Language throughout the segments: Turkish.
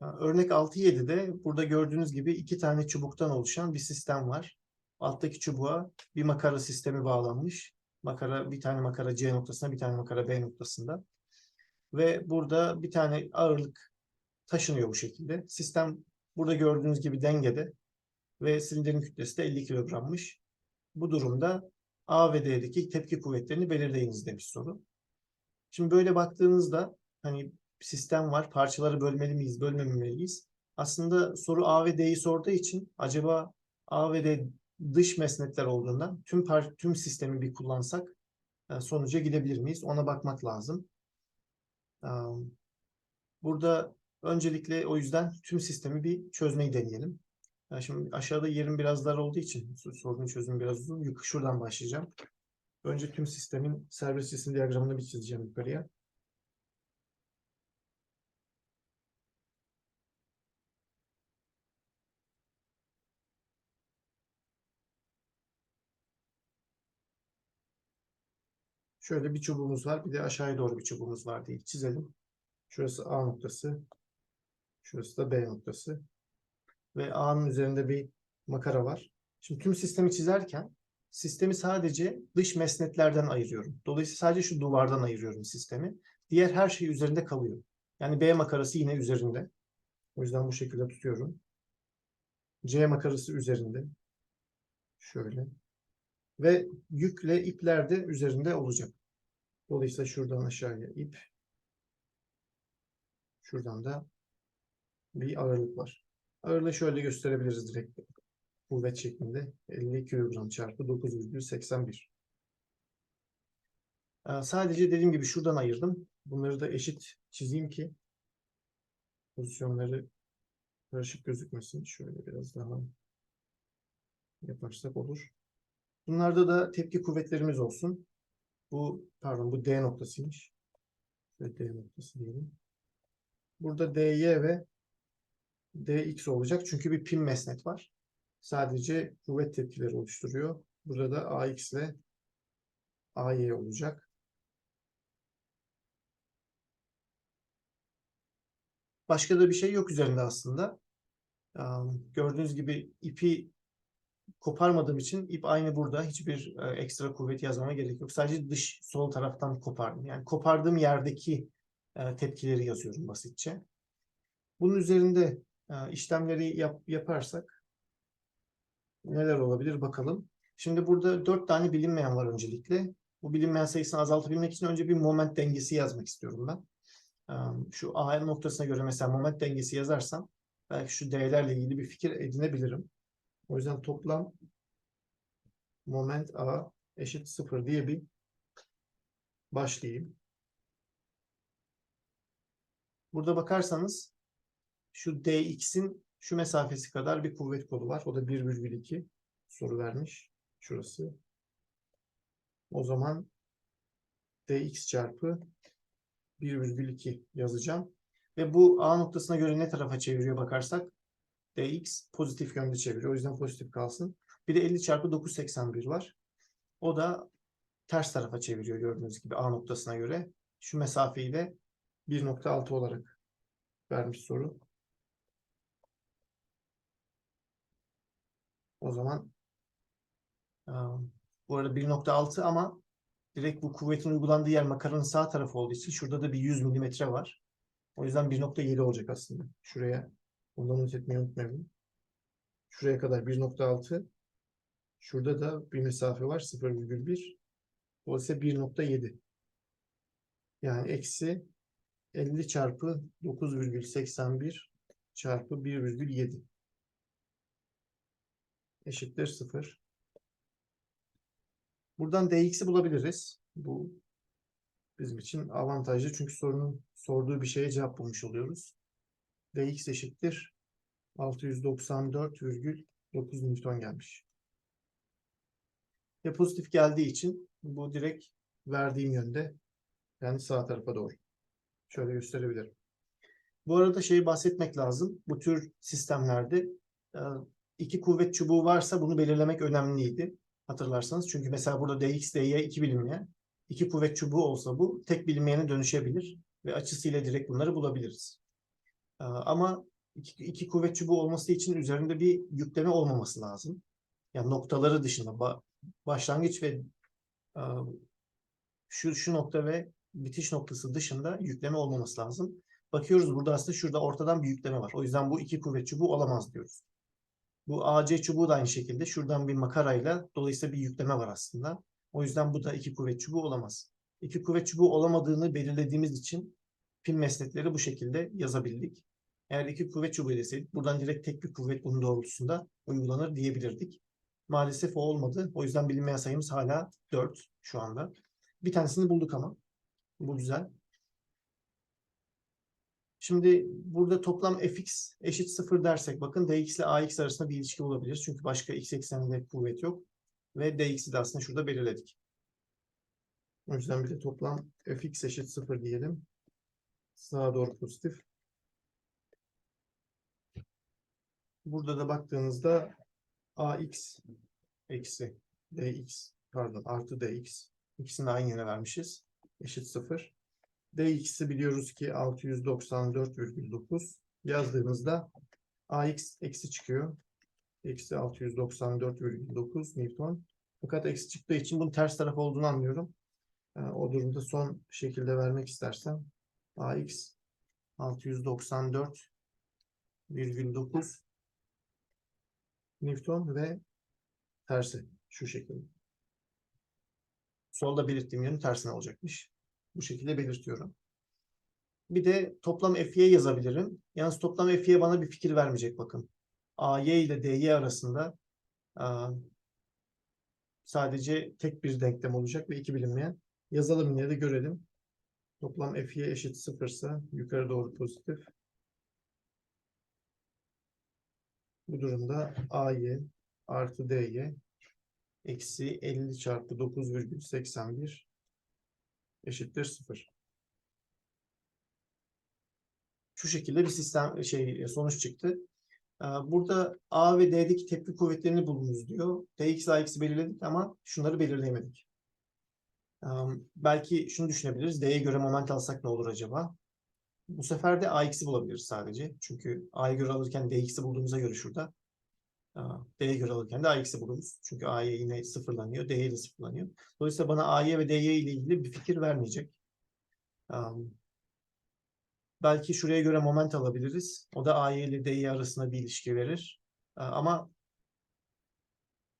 Örnek 6.7'de burada gördüğünüz gibi iki tane çubuktan oluşan bir sistem var. Alttaki çubuğa bir makara sistemi bağlanmış. Makara bir tane makara C noktasına bir tane makara B noktasında. Ve burada bir tane ağırlık taşınıyor bu şekilde. Sistem burada gördüğünüz gibi dengede ve silindirin kütlesi de 50 kilogrammış. Bu durumda A ve D'deki tepki kuvvetlerini belirleyiniz demiş soru. Şimdi böyle baktığınızda hani sistem var. Parçaları bölmeli miyiz, bölmemeliyiz? Aslında soru A ve D'yi sorduğu için acaba A ve D dış mesnetler olduğundan tüm par tüm sistemi bir kullansak e, sonuca gidebilir miyiz? Ona bakmak lazım. Burada öncelikle o yüzden tüm sistemi bir çözmeyi deneyelim. Yani şimdi aşağıda yerim biraz dar olduğu için sorunun çözümü biraz uzun. Şuradan başlayacağım. Önce tüm sistemin serbest cisim diyagramını bir çizeceğim yukarıya. Şöyle bir çubuğumuz var. Bir de aşağıya doğru bir çubuğumuz var diye çizelim. Şurası A noktası. Şurası da B noktası. Ve A'nın üzerinde bir makara var. Şimdi tüm sistemi çizerken sistemi sadece dış mesnetlerden ayırıyorum. Dolayısıyla sadece şu duvardan ayırıyorum sistemi. Diğer her şey üzerinde kalıyor. Yani B makarası yine üzerinde. O yüzden bu şekilde tutuyorum. C makarası üzerinde. Şöyle. Ve yükle ipler de üzerinde olacak. Dolayısıyla şuradan aşağıya ip. Şuradan da bir ağırlık var. Ağırlığı şöyle gösterebiliriz direkt. Kuvvet şeklinde. 50 kilogram çarpı 9,81. Ee, Sadece dediğim gibi şuradan ayırdım. Bunları da eşit çizeyim ki pozisyonları karışık gözükmesin. Şöyle biraz daha yaparsak olur. Bunlarda da tepki kuvvetlerimiz olsun. Bu pardon bu D noktasıymış. Ve D noktası diyelim. Burada DY ve DX olacak. Çünkü bir pin mesnet var. Sadece kuvvet tepkileri oluşturuyor. Burada da AX ile AY olacak. Başka da bir şey yok üzerinde aslında. Gördüğünüz gibi ipi koparmadığım için ip aynı burada. Hiçbir e, ekstra kuvvet yazmama gerek yok. Sadece dış sol taraftan kopardım. Yani kopardığım yerdeki e, tepkileri yazıyorum basitçe. Bunun üzerinde e, işlemleri yap, yaparsak neler olabilir bakalım. Şimdi burada dört tane bilinmeyen var öncelikle. Bu bilinmeyen sayısını azaltabilmek için önce bir moment dengesi yazmak istiyorum ben. E, Şu A noktasına göre mesela moment dengesi yazarsam belki şu D'lerle ilgili bir fikir edinebilirim. O yüzden toplam moment A eşit sıfır diye bir başlayayım. Burada bakarsanız şu dx'in şu mesafesi kadar bir kuvvet kolu var. O da 1,2 soru vermiş. Şurası. O zaman dx çarpı 1,2 yazacağım. Ve bu A noktasına göre ne tarafa çeviriyor bakarsak dx pozitif yönde çeviriyor. O yüzden pozitif kalsın. Bir de 50 çarpı 981 var. O da ters tarafa çeviriyor gördüğünüz gibi A noktasına göre. Şu mesafeyi de 1.6 olarak vermiş soru. O zaman aa, bu arada 1.6 ama direkt bu kuvvetin uygulandığı yer makaranın sağ tarafı olduğu için şurada da bir 100 milimetre var. O yüzden 1.7 olacak aslında. Şuraya ondan not etmeyi unutmayalım. Şuraya kadar 1.6. Şurada da bir mesafe var 0,1. Dolayısıyla 1.7. Yani eksi 50 çarpı 9,81 çarpı 1,7 eşittir 0. Buradan dx'i bulabiliriz. Bu bizim için avantajlı çünkü sorunun sorduğu bir şeye cevap bulmuş oluyoruz. dx eşittir 694,9 Newton gelmiş. Ve pozitif geldiği için bu direkt verdiğim yönde yani sağ tarafa doğru. Şöyle gösterebilirim. Bu arada şeyi bahsetmek lazım. Bu tür sistemlerde e, iki kuvvet çubuğu varsa bunu belirlemek önemliydi. Hatırlarsanız. Çünkü mesela burada dx, dy iki bilinmeyen. İki kuvvet çubuğu olsa bu tek bilinmeyene dönüşebilir. Ve açısıyla direkt bunları bulabiliriz. Ee, ama iki, iki kuvvet çubuğu olması için üzerinde bir yükleme olmaması lazım. Yani noktaları dışında ba- başlangıç ve e, şu şu nokta ve bitiş noktası dışında yükleme olmaması lazım. Bakıyoruz burada aslında şurada ortadan bir yükleme var. O yüzden bu iki kuvvet çubuğu olamaz diyoruz. Bu AC çubuğu da aynı şekilde şuradan bir makarayla dolayısıyla bir yükleme var aslında. O yüzden bu da iki kuvvet çubuğu olamaz. İki kuvvet çubuğu olamadığını belirlediğimiz için pin meslekleri bu şekilde yazabildik. Eğer iki kuvvet çubuğu deseydik buradan direkt tek bir kuvvet bunun doğrultusunda uygulanır diyebilirdik. Maalesef o olmadı. O yüzden bilinmeyen sayımız hala 4 şu anda. Bir tanesini bulduk ama. Bu güzel. Şimdi burada toplam fx eşit 0 dersek bakın dx ile ax arasında bir ilişki olabilir. Çünkü başka x ekseninde kuvvet yok. Ve dx'i de aslında şurada belirledik. O yüzden bir de toplam fx eşit 0 diyelim. Sağa doğru pozitif. Burada da baktığınızda ax eksi dx pardon artı dx ikisini aynı yere vermişiz. Eşit 0. dx'i biliyoruz ki 694,9 yazdığımızda ax eksi çıkıyor. Eksi 694,9 Newton. Fakat eksi çıktığı için bunun ters taraf olduğunu anlıyorum. Ee, o durumda son şekilde vermek istersem ax 694,9 Newton ve tersi şu şekilde. Solda belirttiğim yönün tersine olacakmış. Bu şekilde belirtiyorum. Bir de toplam F'ye yazabilirim. Yalnız toplam F'ye bana bir fikir vermeyecek bakın. AY ile DY arasında aa, sadece tek bir denklem olacak ve iki bilinmeyen. Yazalım yine de görelim. Toplam F'ye eşit sıfırsa yukarı doğru pozitif. Bu durumda AY artı DY eksi 50 çarpı 9,81 eşittir 0. Şu şekilde bir sistem şey sonuç çıktı. Ee, Burada A ve D'deki tepki kuvvetlerini bulunuz diyor. Dx, Ax'i belirledik ama şunları belirleyemedik. Ee, Belki şunu düşünebiliriz. D'ye göre moment alsak ne olur acaba? Bu sefer de Ax'i bulabiliriz sadece. Çünkü A'ya göre alırken Dx'i bulduğumuza göre şurada D'ye göre alırken de AX'i buluruz. Çünkü A'ya yine sıfırlanıyor. D'ye de sıfırlanıyor. Dolayısıyla bana A'ya ve D'ye ile ilgili bir fikir vermeyecek. Belki şuraya göre moment alabiliriz. O da A'ya ile D'ye arasında bir ilişki verir. Ama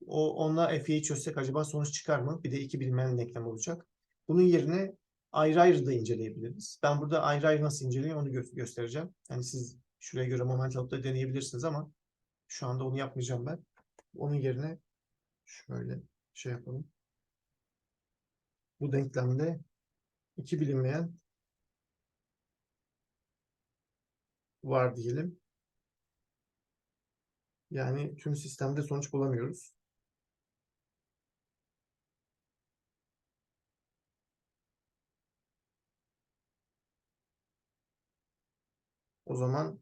o onunla F'yi çözsek acaba sonuç çıkar mı? Bir de iki bilinmeyen denklem olacak. Bunun yerine ayrı ayrı da inceleyebiliriz. Ben burada ayrı ayrı nasıl inceliyorum onu gö- göstereceğim. Yani siz şuraya göre moment alıp deneyebilirsiniz ama şu anda onu yapmayacağım ben. Onun yerine şöyle şey yapalım. Bu denklemde iki bilinmeyen var diyelim. Yani tüm sistemde sonuç bulamıyoruz. O zaman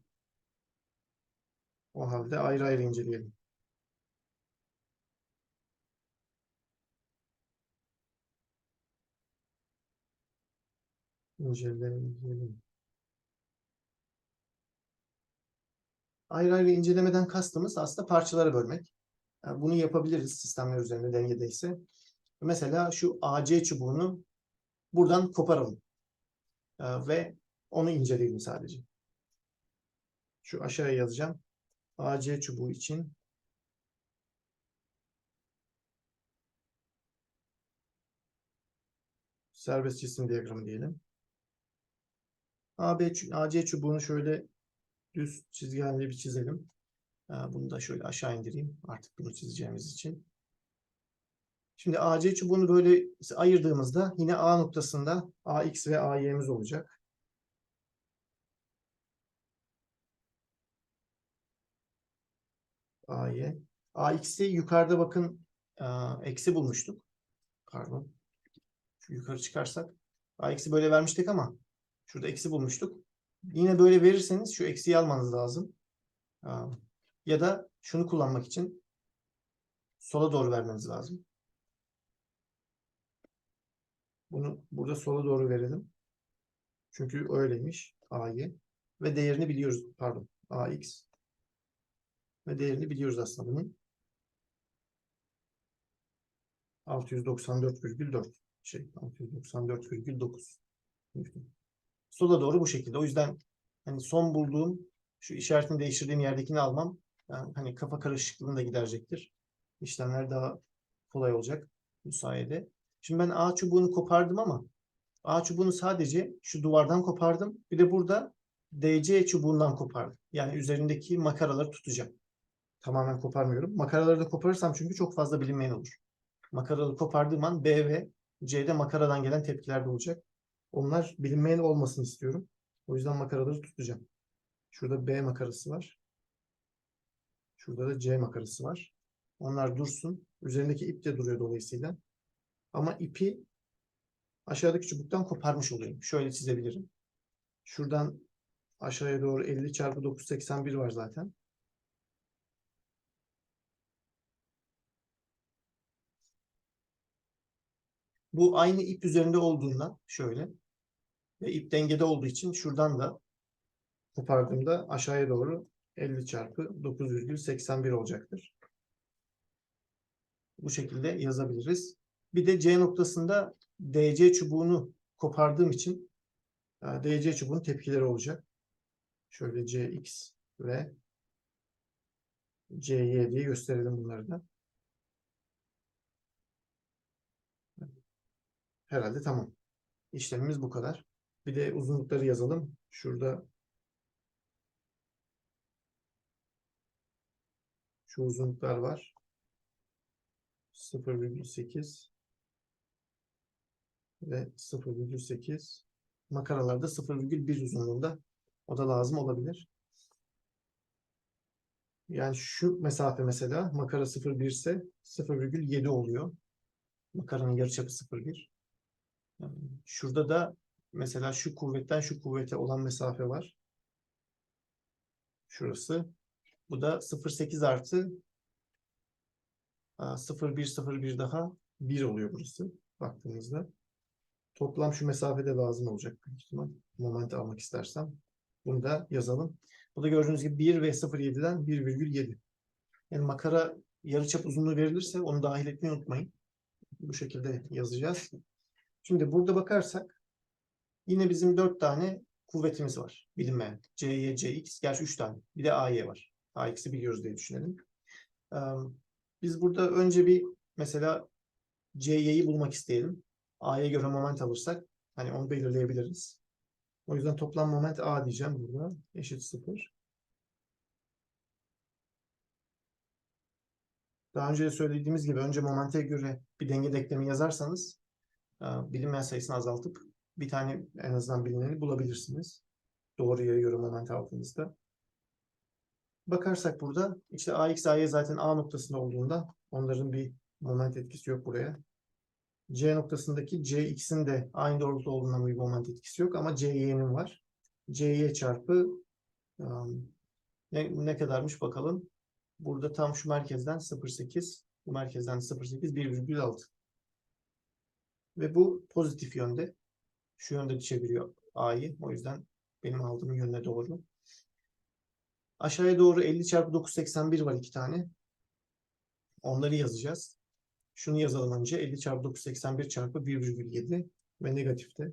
o halde ayrı ayrı inceleyelim. İnceleyelim. Ayrı ayrı incelemeden kastımız aslında parçalara bölmek. Yani bunu yapabiliriz sistemler üzerinde dengedeyse. Mesela şu AC çubuğunu buradan koparalım. Ee, ve onu inceleyelim sadece. Şu aşağıya yazacağım. AC çubuğu için serbest cisim diyagramı diyelim. AB, AC çubuğunu şöyle düz çizgi halinde bir çizelim. Bunu da şöyle aşağı indireyim. Artık bunu çizeceğimiz için. Şimdi AC çubuğunu böyle ayırdığımızda yine A noktasında AX ve AY'miz olacak. AY. AX'i yukarıda bakın e, eksi bulmuştuk. Pardon. Şu yukarı çıkarsak. AX'i böyle vermiştik ama şurada eksi bulmuştuk. Yine böyle verirseniz şu eksiği almanız lazım. Aa, Ya da şunu kullanmak için sola doğru vermeniz lazım. Bunu burada sola doğru verelim. Çünkü öyleymiş A'yı. ve değerini biliyoruz. Pardon. AX ve değerini biliyoruz aslında bunun. 694,4 şey 694,9 Newton. Sola doğru bu şekilde. O yüzden hani son bulduğum şu işaretini değiştirdiğim yerdekini almam yani hani kafa karışıklığını da giderecektir. İşlemler daha kolay olacak bu sayede. Şimdi ben A çubuğunu kopardım ama A çubuğunu sadece şu duvardan kopardım. Bir de burada DC çubuğundan kopardım. Yani üzerindeki makaraları tutacağım. Tamamen koparmıyorum. Makaraları da koparırsam çünkü çok fazla bilinmeyen olur. Makaraları kopardığım an B ve C'de makaradan gelen tepkiler de olacak. Onlar bilinmeyen olmasını istiyorum. O yüzden makaraları tutacağım. Şurada B makarası var. Şurada da C makarası var. Onlar dursun. Üzerindeki ip de duruyor dolayısıyla. Ama ipi aşağıdaki çubuktan koparmış oluyorum. Şöyle çizebilirim. Şuradan aşağıya doğru 50 çarpı 981 var zaten. Bu aynı ip üzerinde olduğundan şöyle ve ip dengede olduğu için şuradan da kopardığımda aşağıya doğru 50 çarpı 9,81 olacaktır. Bu şekilde yazabiliriz. Bir de C noktasında DC çubuğunu kopardığım için e, DC çubuğun tepkileri olacak. Şöyle CX ve CY diye gösterelim bunları da. Herhalde tamam. İşlemimiz bu kadar. Bir de uzunlukları yazalım. Şurada şu uzunluklar var. 0,8 ve 0,8 makaralarda 0,1 uzunluğunda o da lazım olabilir. Yani şu mesafe mesela makara 0,1 ise 0,7 oluyor. Makaranın yarıçapı 0,1. Şurada da mesela şu kuvvetten şu kuvvete olan mesafe var. Şurası. Bu da 0,8 artı 0,1 daha 1 oluyor burası baktığımızda. Toplam şu mesafede lazım olacak büyük ihtimal. Almak istersem. Bunu da yazalım. Bu da gördüğünüz gibi 1 ve 0,7'den 1,7. Yani makara yarıçap uzunluğu verilirse onu dahil etmeyi unutmayın. Bu şekilde yazacağız. Şimdi burada bakarsak yine bizim 4 tane kuvvetimiz var. Bilinmeyen. C'ye, Cx. Gerçi 3 tane. Bir de A'ye var. Ax'i biliyoruz diye düşünelim. Ee, Biz burada önce bir mesela C'yi bulmak isteyelim. A'ya göre moment alırsak hani onu belirleyebiliriz. O yüzden toplam moment A diyeceğim burada. Eşit 0. Daha önce de söylediğimiz gibi önce momente göre bir denge denklemi yazarsanız bilinmeyen sayısını azaltıp bir tane en azından bilineni bulabilirsiniz. Doğruya moment aldığınızda. Bakarsak burada işte AX, AY zaten A noktasında olduğunda onların bir moment etkisi yok buraya. C noktasındaki Cx'in de aynı doğrultuda olduğundan bir moment etkisi yok ama Cy'nin var. Cy çarpı um, ne, ne kadarmış bakalım. Burada tam şu merkezden 0.8 bu merkezden 0.8 1,6 ve bu pozitif yönde. Şu yönde çeviriyor A'yı. O yüzden benim aldığım yönüne doğru. Aşağıya doğru 50 çarpı 981 var iki tane. Onları yazacağız. Şunu yazalım önce. 50 çarpı 981 çarpı 1,7 ve negatifte.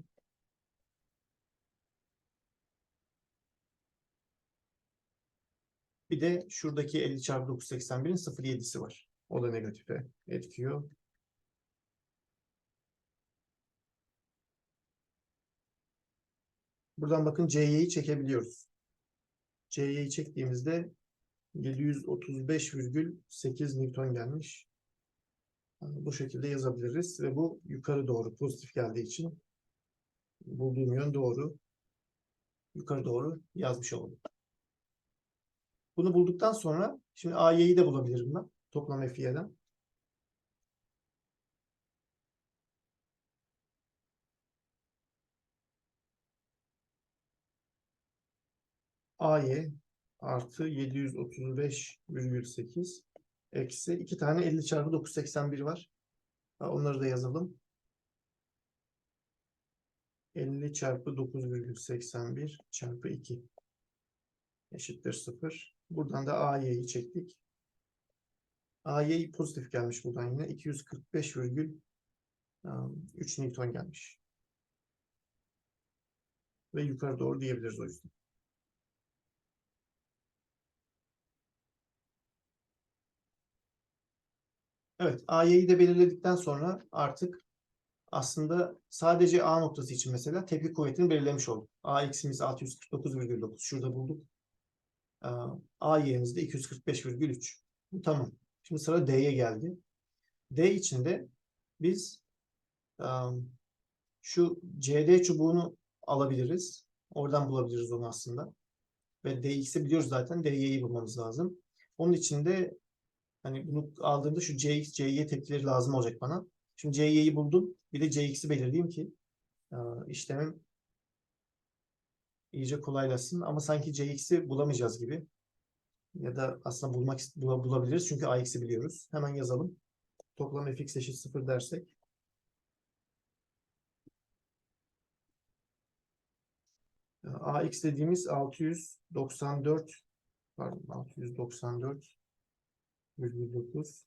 Bir de şuradaki 50 çarpı 981'in 0,7'si var. O da negatife etkiyor. Buradan bakın CY'yi çekebiliyoruz. CY'yi çektiğimizde 735,8 Newton gelmiş. Yani bu şekilde yazabiliriz ve bu yukarı doğru pozitif geldiği için bulduğum yön doğru. Yukarı doğru yazmış oldum. Bunu bulduktan sonra şimdi AY'yi de bulabilirim ben. Toplam FY'den. AY artı 735,8 eksi 2 tane 50 çarpı 981 var. Onları da yazalım. 50 çarpı 9,81 çarpı 2. eşittir 0. Buradan da AY'yi çektik. AY pozitif gelmiş buradan yine. 245,3 Newton gelmiş. Ve yukarı doğru diyebiliriz o yüzden. Evet, AY'yi de belirledikten sonra artık aslında sadece A noktası için mesela tepki kuvvetini belirlemiş olduk. AX'imiz 649,9 şurada bulduk. Ee, AY'miz de 245,3. Bu tamam. Şimdi sıra D'ye geldi. D içinde biz um, şu CD çubuğunu alabiliriz. Oradan bulabiliriz onu aslında. Ve DX'i biliyoruz zaten. DY'yi bulmamız lazım. Onun için de hani bunu aldığımda şu CX, CY tepkileri lazım olacak bana. Şimdi CY'yi buldum. Bir de CX'i belirleyeyim ki e, işlemim iyice kolaylaşsın. Ama sanki CX'i bulamayacağız gibi. Ya da aslında bulmak bula- bulabiliriz. Çünkü AX'i biliyoruz. Hemen yazalım. Toplam fx eşit 0 dersek. E, AX dediğimiz 694 pardon 694 virgül 9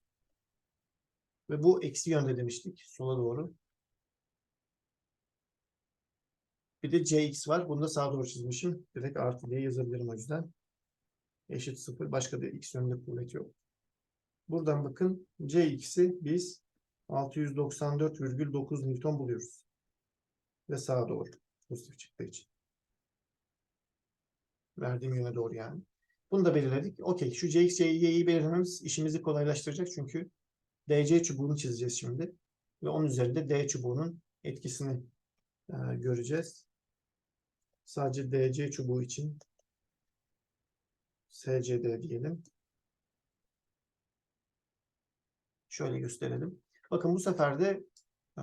ve bu eksi yönde demiştik sola doğru. Bir de cx var. Bunu da sağa doğru çizmişim. Direkt artı diye yazabilirim o yüzden. Eşit 0. Başka da x yönünde kuvvet yok. Buradan bakın cx'i biz 694,9 Newton buluyoruz. Ve sağa doğru. Pozitif çıktığı için. Verdiğim yöne doğru yani. Bunu da belirledik. Okey. Şu cx, cy'yi belirlememiz işimizi kolaylaştıracak. Çünkü DC çubuğunu çizeceğiz şimdi. Ve onun üzerinde D çubuğunun etkisini e, göreceğiz. Sadece DC çubuğu için SCD diyelim. Şöyle gösterelim. Bakın bu sefer de e,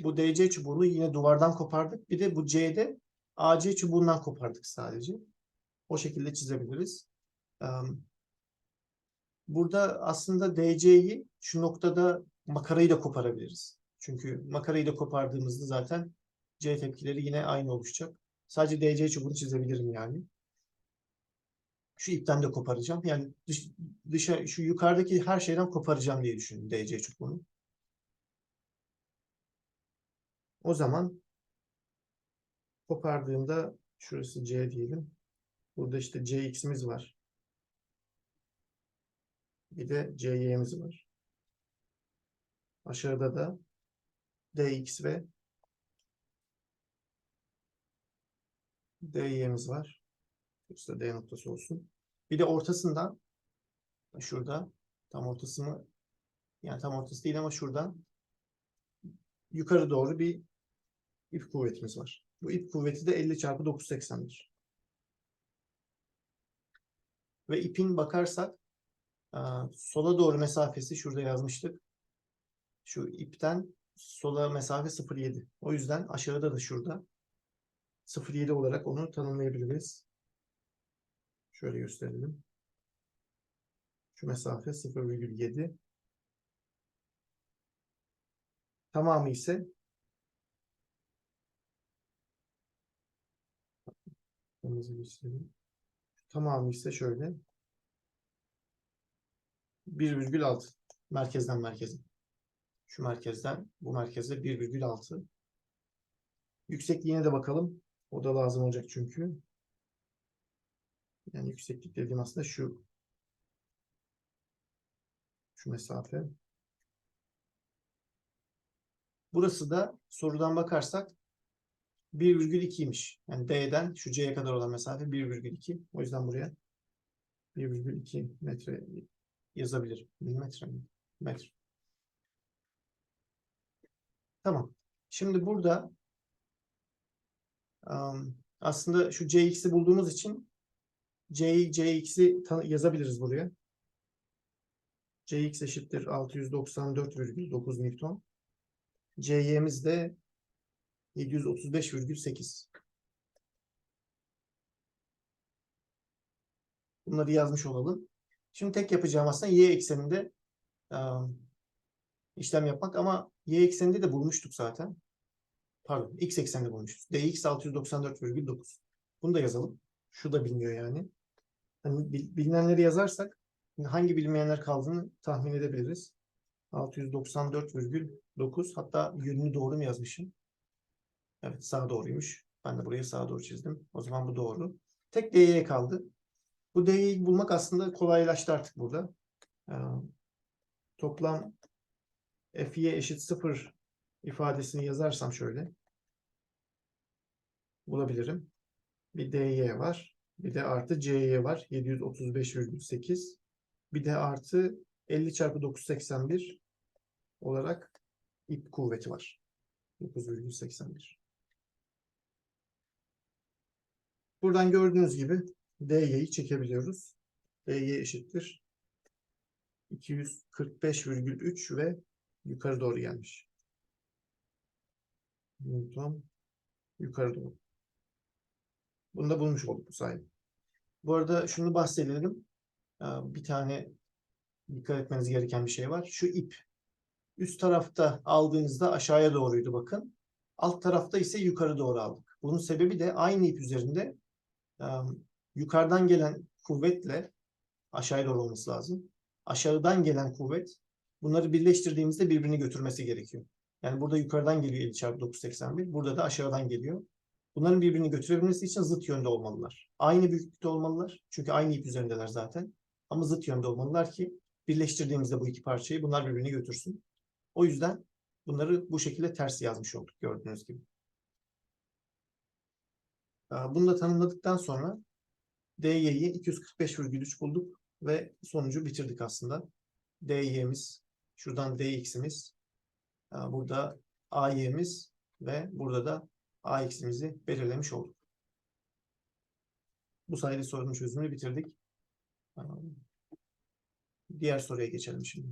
bu DC çubuğunu yine duvardan kopardık. Bir de bu C'de AC çubuğundan kopardık sadece. O şekilde çizebiliriz. Burada aslında DC'yi şu noktada makarayı da koparabiliriz. Çünkü makarayı da kopardığımızda zaten C tepkileri yine aynı oluşacak. Sadece DC çubuğunu çizebilirim yani. Şu ipten de koparacağım. Yani dış, dışa, şu yukarıdaki her şeyden koparacağım diye düşünün DC çubuğunu. O zaman kopardığımda şurası C diyelim. Burada işte CX'imiz var. Bir de CY'miz var. Aşağıda da DX ve DY'miz var. Burası da D noktası olsun. Bir de ortasından şurada tam ortası mı? Yani tam ortası değil ama şuradan yukarı doğru bir ip kuvvetimiz var. Bu ip kuvveti de 50 çarpı 980'dir. Ve ipin bakarsak Aa, sola doğru mesafesi şurada yazmıştık. Şu ipten sola mesafe 0.7. O yüzden aşağıda da şurada 0.7 olarak onu tanımlayabiliriz. Şöyle gösterelim. Şu mesafe 0,7. Tamamı ise Tamamı ise şöyle 1,6 merkezden merkeze. Şu merkezden bu merkezde 1,6. Yüksekliğine de bakalım. O da lazım olacak çünkü. Yani yükseklik dediğim aslında şu. Şu mesafe. Burası da sorudan bakarsak 1,2'ymiş. Yani D'den şu C'ye kadar olan mesafe 1,2. O yüzden buraya 1,2 metre yazabilirim. Milimetre mi? Metre. Tamam. Şimdi burada aslında şu Cx'i bulduğumuz için C, Cx'i yazabiliriz buraya. Cx eşittir 694,9 Newton. Cy'miz de 735,8. Bunları yazmış olalım. Şimdi tek yapacağım aslında y ekseninde işlem yapmak ama y ekseninde de bulmuştuk zaten. Pardon, x ekseninde bulmuşuz. dx 694,9. Bunu da yazalım. Şu da biliniyor yani. Hani bil- bilinenleri yazarsak hangi bilinmeyenler kaldığını tahmin edebiliriz. 694,9 hatta yönünü doğru mu yazmışım? Evet sağa doğruymuş. Ben de burayı sağa doğru çizdim. O zaman bu doğru. Tek dy kaldı. Bu dy'yi bulmak aslında kolaylaştı artık burada. Ee, toplam fy eşit 0 ifadesini yazarsam şöyle bulabilirim. Bir dy var. Bir de artı cy var. 735,8. Bir de artı 50 çarpı 981 olarak ip kuvveti var. 9,81. Buradan gördüğünüz gibi dy'yi çekebiliyoruz. dy eşittir 245,3 ve yukarı doğru gelmiş. Newton yukarı doğru. Bunu da bulmuş olduk bu sayede. Bu arada şunu bahsedelim. Ee, Bir tane dikkat etmeniz gereken bir şey var. Şu ip üst tarafta aldığınızda aşağıya doğruydu bakın. Alt tarafta ise yukarı doğru aldık. Bunun sebebi de aynı ip üzerinde yukarıdan gelen kuvvetle aşağıya doğru olması lazım. Aşağıdan gelen kuvvet bunları birleştirdiğimizde birbirini götürmesi gerekiyor. Yani burada yukarıdan geliyor 50 çarpı 981. Burada da aşağıdan geliyor. Bunların birbirini götürebilmesi için zıt yönde olmalılar. Aynı büyüklükte olmalılar. Çünkü aynı ip üzerindeler zaten. Ama zıt yönde olmalılar ki birleştirdiğimizde bu iki parçayı bunlar birbirini götürsün. O yüzden bunları bu şekilde ters yazmış olduk gördüğünüz gibi. Bunu da tanımladıktan sonra DY'yi 245,3 bulduk ve sonucu bitirdik aslında. DY'miz, şuradan DX'imiz, burada AY'miz ve burada da AX'imizi belirlemiş olduk. Bu sayede sorunun çözümünü bitirdik. Diğer soruya geçelim şimdi.